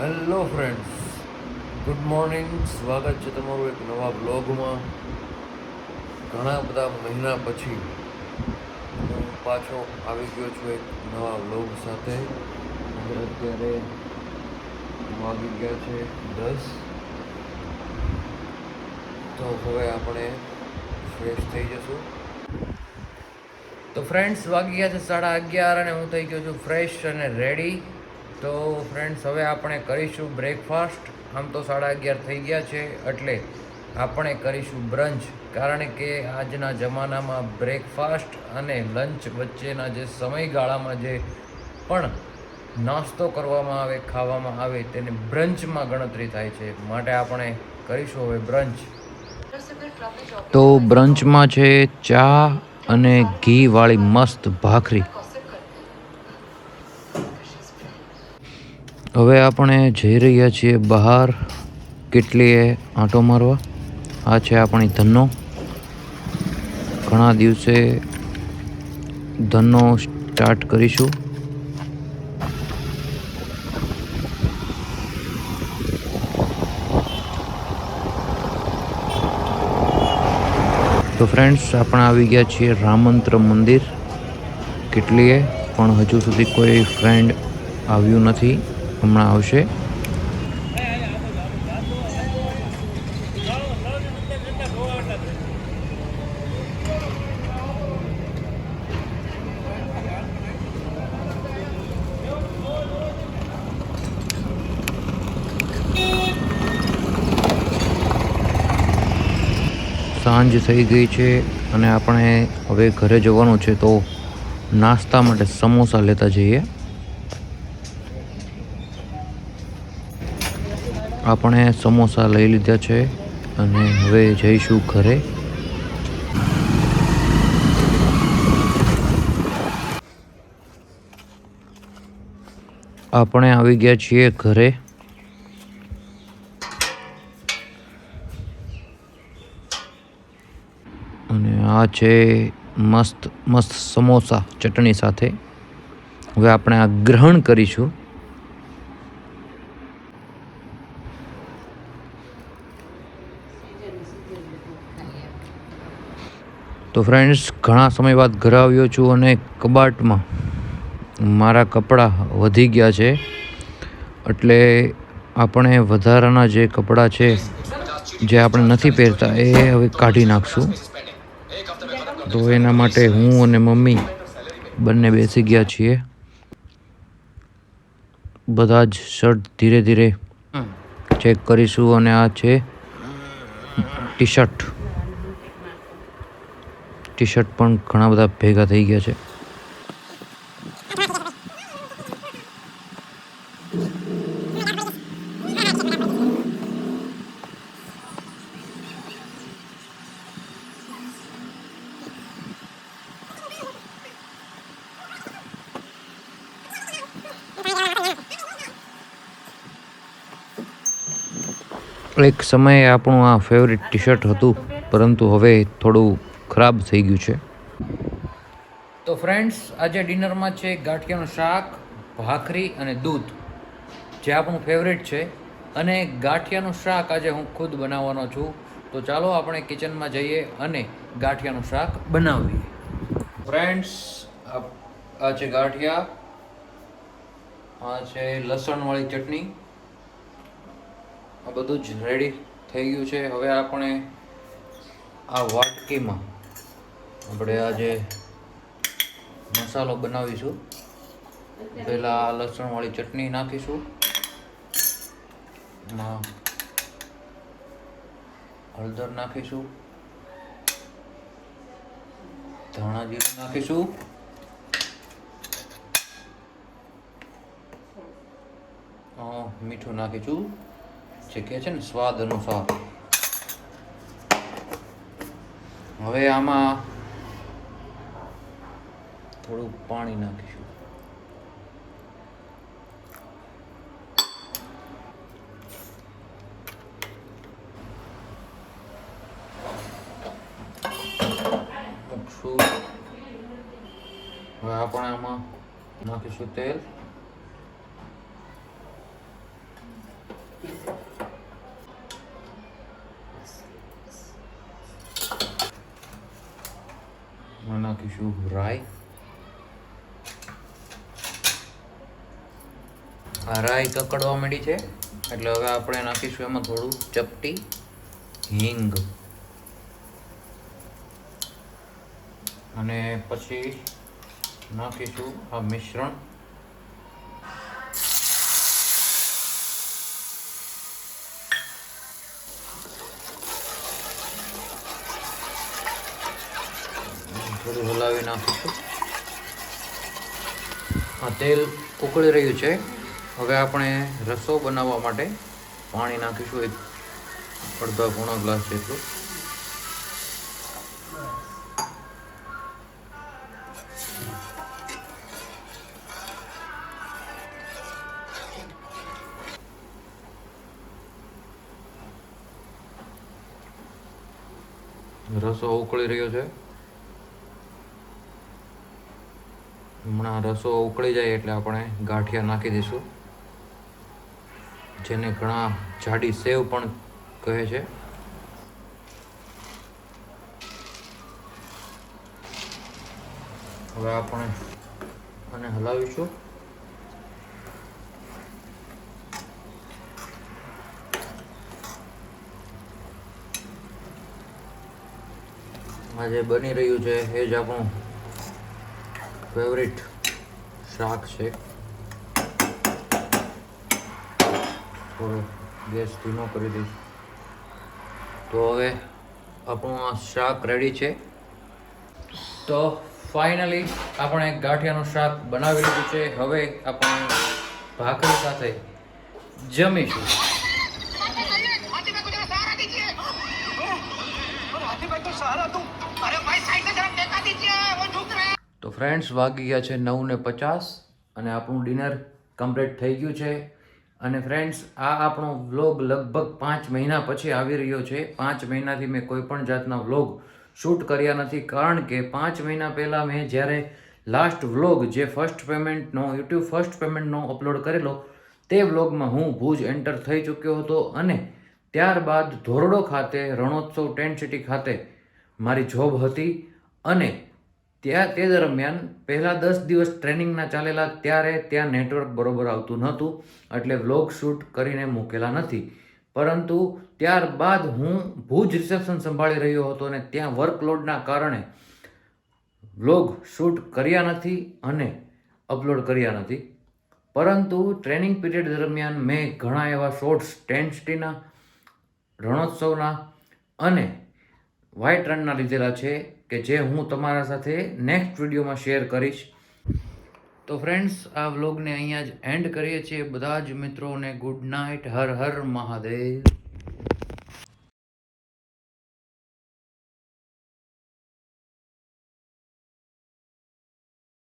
Hello friends good morning સ્વાગત છે તમારું એક નવા બ્લોગમાં ઘણા બધા મહિના પછી હું પાછો આવી ગયો છું એક નવા બ્લોગ સાથે. અત્યારે વાગી ગયા છે દસ. તો હવે આપણે ફ્રેશ થઈ જશું. તો ફ્રેન્ડ્સ વાગી ગયા છે સાડા અગિયાર અને હું થઈ ગયો છું ફ્રેશ અને રેડી તો ફ્રેન્ડ્સ હવે આપણે કરીશું બ્રેકફાસ્ટ આમ તો સાડા અગિયાર થઈ ગયા છે, એટલે આપણે કરીશું બ્રંચ કારણ કે આજના જમાનામાં બ્રેકફાસ્ટ અને લંચ વચ્ચેના જે સમયગાળામાં જે પણ નાસ્તો કરવામાં આવે, ખાવામાં આવે, તેને બ્રંચમાં ગણતરી થાય છે. માટે આપણે કરીશું હવે બ્રંચ તો બ્રંચમાં છે ચા અને ઘી વાળી મસ્ત ભાખરી. હવે આપણે જઈ રહ્યા છીએ બહાર. કેટલીએ આંટો મારવા? આ છે આપણી ધનો ઘણા દિવસે ધનો સ્ટાર્ટ કરીશું. તો ફ્રેન્ડ્સ આપણે આવી ગયા છીએ રામંત્ર મંદિર. કેટલીએ પણ હજુ સુધી કોઈ ફ્રેન્ડ આવ્યું નથી. હમણાં આવશે. સાંજ થઈ ગઈ છે અને આપણે હવે ઘરે જવાનું છે તો નાસ્તા માટે સમોસા લેતા જઈએ. આપણે સમોસા લઈ લીધા છે અને હવે જઈશું ઘરે. આપણે આવી ગયા છીએ ઘરે. અને આ છે મસ્ત મસ્ત સમોસા ચટણી સાથે. હવે આપણે આ ગ્રહણ કરીશું. તો ફ્રેન્ડ્સ ઘણા સમય બાદ ઘરે આવ્યો છું અને કબાટમાં મારા કપડાં વધી ગયા છે. એટલે આપણે વધારાના જે કપડાં છે જે આપણે નથી પહેરતા એ હવે કાઢી નાખશું. તો એના માટે હું અને મમ્મી બંને બેસી ગયા છીએ. બધા જ શર્ટ ધીરે ધીરે ચેક કરીશું અને આ છે ટી શર્ટ ટી શર્ટ પણ ઘણા બધા ભેગા થઈ ગયા છે. એક સમયે આપણું આ ફેવરિટ ટી શર્ટ હતું, પરંતુ હવે થોડું ખરાબ થઈ ગયું છે. તો ફ્રેન્ડ્સ આજે ડિનરમાં છે ગાંઠિયાનું શાક, ભાખરી અને દૂધ, જે આપણું ફેવરેટ છે. અને ગાંઠિયાનું શાક આજે હું ખુદ બનાવવાનો છું. તો ચાલો આપણે કિચનમાં જઈએ અને ગાંઠિયાનું શાક બનાવીએ. ફ્રેન્ડ્સ આ છે ગાંઠિયા, આ છે લસણવાળી ચટણી. આ બધું જ રેડી થઈ ગયું છે. હવે આપણે આ વાટકીમાં આપણે આજે મસાલો બનાવીશું. પહેલાં લસણવાળી ચટણી નાખીશું. એમાં હળદર નાખીશું. ધાણા જીરું નાખીશું. મીઠું નાખીશું. જે કહે છે ને, સ્વાદ અનુસાર. હવે આમાં થોડું પાણી નાખીશું. હવે આપણે આમાં નાખીશું તેલ. નાખીશું રાઈ. રાઈ કકડવા માંડી છે. એટલે હવે આપણે નાખીશું એમાં થોડું ચપટી હિંગ. અને પછી નાખીશું આ મિશ્રણ. થોડું હલાવી નાખીશું. આ તેલ ઉકળી રહ્યું છે. હવે આપણે રસો બનાવવા માટે પાણી નાખીશું એક અડધા પોણા ગ્લાસ જેટલું. રસો ઉકળી રહ્યો છે. હમણાં રસો ઉકળી જાય એટલે આપણે ગાંઠિયા નાખી દઈશું. જેને ઘણા જાડી સેવ પણ કહે છે. હવે આપણે આને હલાવીશું. આજે બની રહ્યું છે, એ જ આપણું ફેવરિટ શાક છે. થોડો ગેસ ધીમો કરી દઈશ. તો હવે આપણું આ શાક રેડી છે. તો ફાઇનલી આપણે ગાંઠિયાનું શાક બનાવી લીધું છે. હવે આપણે ભાખરી સાથે જમીશું. તો ફ્રેન્ડ્સ વાગી ગયા છે નવ ને પચાસ અને આપણું ડિનર કમ્પ્લીટ થઈ ગયું છે. અને ફ્રેન્ડ્સ આ આપણો વ્લોગ લગભગ પાંચ મહિના પછી આવી રહ્યો છે. પાંચ મહિનાથી મેં કોઈ પણ જાતના વ્લોગ શૂટ કર્યા નથી. કારણ કે પાંચ મહિના પહેલાં મેં જ્યારે લાસ્ટ વ્લોગ જે ફર્સ્ટ પેમેન્ટનો યુટ્યુબ ફર્સ્ટ પેમેન્ટનો અપલોડ કરેલો, તે વ્લોગમાં હું ભુજ એન્ટર થઈ ચૂક્યો હતો. અને ત્યારબાદ ધોરડો ખાતે રણોત્સવ ટેન્ટ સિટી ખાતે મારી જોબ હતી. અને ત્યાં તે દરમિયાન પહેલાં દસ દિવસ ટ્રેનિંગના ચાલેલા ત્યારે ત્યાં નેટવર્ક બરોબર આવતું નહોતું, એટલે વ્લોગ શૂટ કરીને મૂકેલા નથી. પરંતુ ત્યારબાદ હું ભુજ રિસેપ્શન સંભાળી રહ્યો હતો અને ત્યાં વર્કલોડના કારણે વ્લોગ શૂટ કર્યા નથી અને અપલોડ કર્યા નથી. પરંતુ ટ્રેનિંગ પીરિયડ દરમિયાન મેં ઘણા એવા શોર્ટ્સ ટેન્ટ સિટીના રણોત્સવના અને વ્હાઇટ રનના લીધેલા છે. કે જે હું તમારા સાથે નેક્સ્ટ વિડીયોમાં શેર કરીશ. તો ફ્રેન્ડ્સ આ વ્લોગને અહીંયા જ એન્ડ કરીએ છીએ. બધા જ મિત્રોને ગુડ નાઇટ હર હર મહાદેવ.